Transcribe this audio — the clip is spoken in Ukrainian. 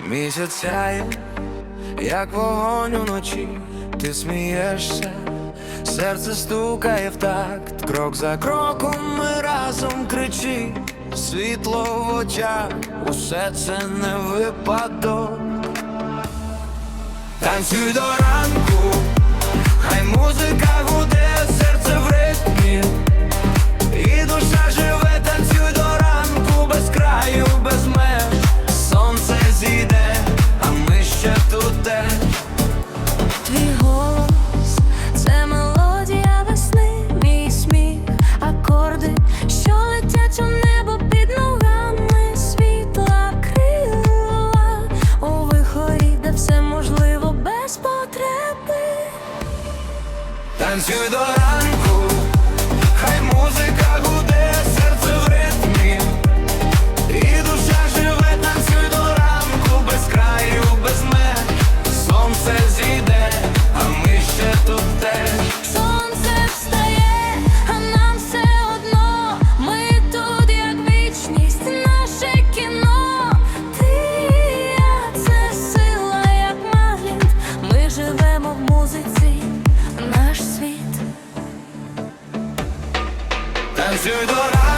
Місяць сяє, як вогонь уночі, ти смієшся, серце стукає в такт, крок за кроком ми разом кричи, світло в очах, усе це не випадок. Танцюй до ранку, хай музика гуде, Танцюй до ранку, хай музика гуде, серце в ритмі, і душа живе, танцюй до ранку, без краю, без мед сонце зійде, а ми ще тут теж. Сонце встає, а нам все одно. Ми тут, як вічність, наше кіно, ти це сила, як магніт, ми живемо в музиці наш світ. Танцюй до рана